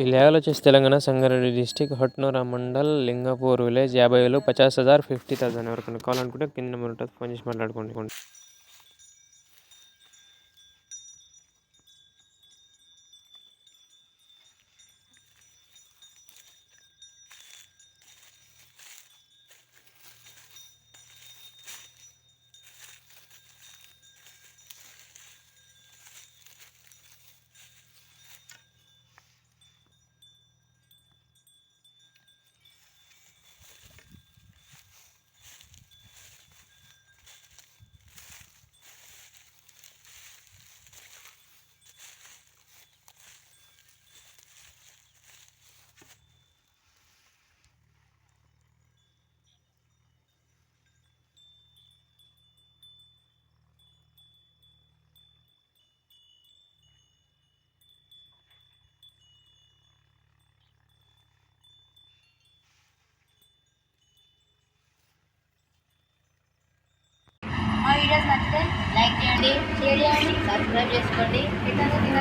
ఈ లేవల్ వచ్చేసి Telangana Sangareddy district Hatnoora mandal Lingapur village యాభై వేలు పచాస్ హజార్ ఫిఫ్టీ థౌసండ్ ఎవరికైనా కావాలనుకుంటే కింద నెంబర్ ఉంటుంది. ఫోన్ చేసి మాట్లాడుకోండి నచ్చితే లైక్ చేయండి షేర్ చేయండి సబ్స్క్రైబ్ చేసుకోండి. ఇట్లా కింద